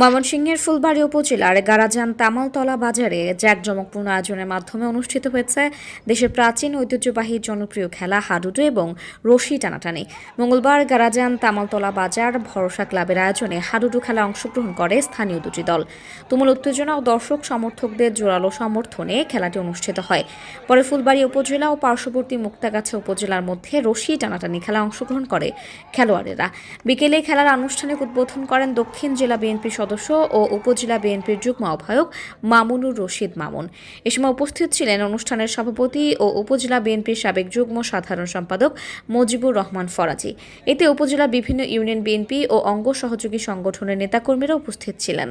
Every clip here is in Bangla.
ময়মনসিংহের ফুলবাড়ি উপজেলার গারাজান তামালতলা বাজারে জাঁকজমকপূর্ণ আয়োজনের মাধ্যমে অনুষ্ঠিত হয়েছে দেশের প্রাচীন ঐতিহ্যবাহী জনপ্রিয় খেলা হাডুডু এবং রশি টানাটানি। মঙ্গলবার গারাজান তামালতলা বাজার ভরসা ক্লাবের আয়োজনে হাডুডু খেলা অংশগ্রহণ করে স্থানীয় দুটি দল। তুমুল উত্তেজনা ও দর্শক সমর্থকদের জোরালো সমর্থনে খেলাটি অনুষ্ঠিত হয়। পরে ফুলবাড়ি উপজেলা ও পার্শ্ববর্তী মুক্তাগাছা উপজেলার মধ্যে রশি টানাটানি খেলা অংশগ্রহণ করে খেলোয়াড়েরা। বিকেলে খেলার আনুষ্ঠানিক উদ্বোধন করেন দক্ষিণ জেলা বিএনপি সদস্য ও উপজেলা বিএনপির যুগ্ম আহ্বায়ক মামুনুর রশিদ মামুন। এ সময় উপস্থিত ছিলেন অনুষ্ঠানের সভাপতি ও উপজেলা বিএনপির সাবেক যুগ্ম সাধারণ সম্পাদক মজিবুর রহমান ফরাজি। এতে উপজেলা বিভিন্ন ইউনিয়ন বিএনপি ও অঙ্গ সহযোগী সংগঠনের নেতাকর্মীরা উপস্থিত ছিলেন।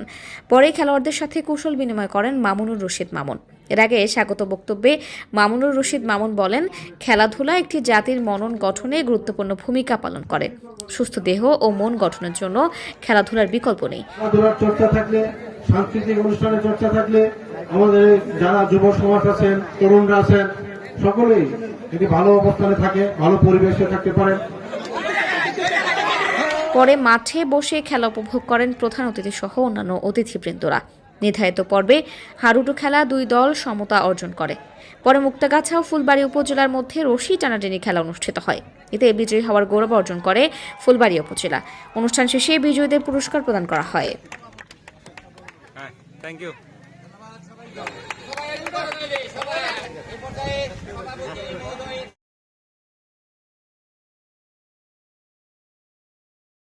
পরে খেলোয়াড়দের সাথে কৌশল বিনিময় করেন মামুনুর রশিদ মামুন। এর আগে স্বাগত বক্তব্যে মামুনুর রশিদ মামুন বলেন খেলাধুলা একটি জাতির মনন গঠনে গুরুত্বপূর্ণ ভূমিকা পালন করে। সুস্থ দেহ ও মন গঠনের জন্য খেলাধুলার বিকল্প নেই। খেলাধুলার চর্চা থাকলে সাংস্কৃতিক অনুষ্ঠানের চর্চা থাকলে আমাদের যারা যুব সমাজ আছেন তরুণরা আছেন সকলেই যদি ভালো অবস্থানে থাকে ভালো পরিবেশে থাকতে পারেন। পরে মাঠে বসে খেলা উপভোগ করেন প্রধান অতিথি সহ অন্যান্য অতিথিবৃন্দরা। নির্ধারিত পর্বে হাডুডু খেলা দুই দল সমতা অর্জন করে পরে মুক্তাগাছা ও ফুলবাড়ি উপজেলার মধ্যে রশি টানাটানি খেলা অনুষ্ঠিত হয় এতে বিজয়ী হওয়ার গৌরব অর্জন করে ফুলবাড়ি উপজেলা অনুষ্ঠান শেষে বিজয়ীদের পুরস্কার প্রদান করা হয় হ্যাঁ থ্যাংক ইউ সবাই সবাই